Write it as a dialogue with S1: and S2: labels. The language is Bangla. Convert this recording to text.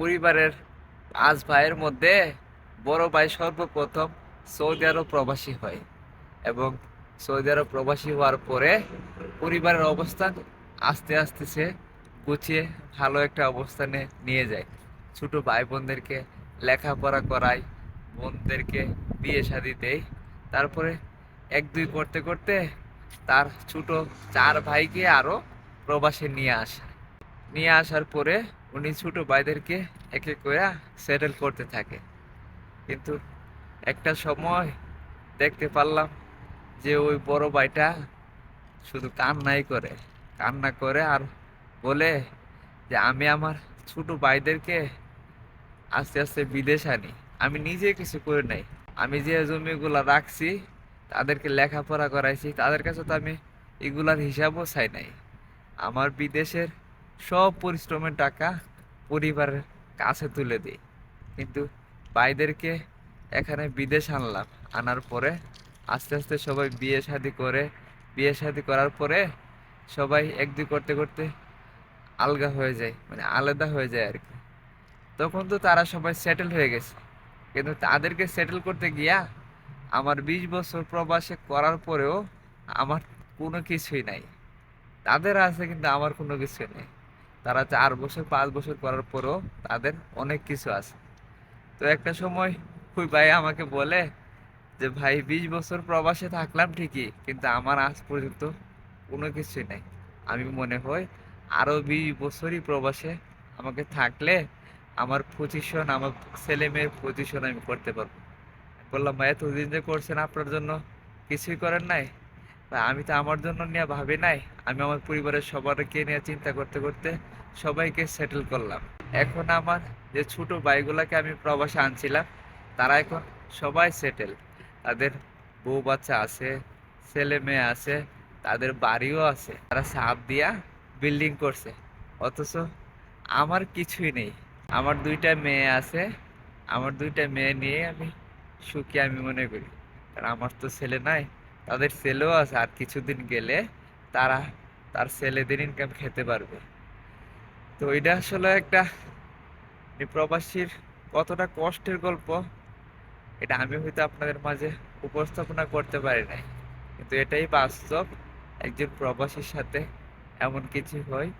S1: পরিবারের পাঁচ ভাইয়ের মধ্যে বড় ভাই সর্বপ্রথম সৌদি আরব প্রবাসী হয় এবং সৌদি আরব প্রবাসী হওয়ার পরে পরিবারের অবস্থান আস্তে আস্তে সে গুছিয়ে ভালো একটা অবস্থানে নিয়ে যায়। ছোট ভাই বোনদেরকে লেখাপড়া করায়, বোনদেরকে বিয়ে শাদি দেয়। তারপরে এক দুই করতে করতে তার ছোট চার ভাইকে আরও প্রবাসে নিয়ে আসে। নিয়ে আসার পরে উনি ছোট ভাইদেরকে এক করে সেটেল করতে থাকে। কিন্তু একটা সময় দেখতে পারলাম যে ওই বড় ভাইটা শুধু কান্নাই করে। কান্না করে আর বলে যে, আমি আমার ছোট ভাইদেরকে আস্তে আস্তে বিদেশ আনি। আমি নিজে কিছু করে নাই। আমি যে জমিগুলা রাখছি, তাদেরকে লেখাপড়া করাইছি, তাদের কাছে তো আমি এগুলার হিসাবও চাই নাই। আমার বিদেশের সব পরিশ্রমের টাকা পরিবারের কাছে তুলে দিই। কিন্তু ভাইদেরকে এখানে বিদেশ আনলাম। আনার পরে আস্তে আস্তে সবাই বিয়ে শাদি করে, বিয়ে শাদি করার পরে সবাই এক দুই করতে করতে আলগা হয়ে যায় মানে আলাদা হয়ে যায় আর কি। তখন তো তারা সবাই সেটেল হয়ে গেছে। কিন্তু তাদেরকে সেটেল করতে গিয়া আমার বিশ বছর প্রবাসে করার পরেও আমার কোনো কিছুই নাই। তাদের আছে কিন্তু আমার কোনো কিছুই নেই। তারা চার বছর, পাঁচ বছর করার পরও তাদের অনেক কিছু আছে। তো একটা সময় ওই ভাই আমাকে বলে যে, ভাই, বিশ বছর প্রবাসে থাকলাম ঠিকই, কিন্তু আমার আজ পর্যন্ত কোনো কিছুই নাই। আমি মনে হয় আরও বিশ বছরই প্রবাসে আমাকে থাকলে আমার পজিশন আমার ছেলে মেয়ের পজিশন আমি করতে পারব। বললাম, ভাই, এতদিন যে করছেন আপনার জন্য কিছুই করেন নাই? আমি তো আমার জন্য নিয়ে ভাবি নাই। আমি আমার পরিবারের সবারকে নিয়ে চিন্তা করতে করতে সবাইকে সেটেল করলাম। এখন আমার যে ছোট ভাইগুলাকে আমি প্রবাসে আনছিলাম, তারা এখন সবাই সেটেল তাদের বউ বাচ্চা আছে, ছেলে মেয়ে আছে, তাদের বাড়িও আছে। তারা সাপ দিয়া বিল্ডিং করছে। অথচ আমার কিছুই নেই। আমার দুইটা মেয়ে আছে। আমার দুইটা মেয়ে নিয়ে আমি সুখী আমি মনে করি। কারণ আমার তো ছেলে নাই। তাদের ছেলেও আছে, আর কিছুদিন গেলে তারা, তার ছেলেদের ইনকাম খেতে পারবে। তো এটা আসলে একটা প্রবাসীর কতটা কষ্টের গল্প, এটা আমি হয়তো আপনাদের মাঝে উপস্থাপনা করতে পারি নাই। কিন্তু এটাই বাস্তব, একজন প্রবাসীর সাথে এমন কিছু হয়।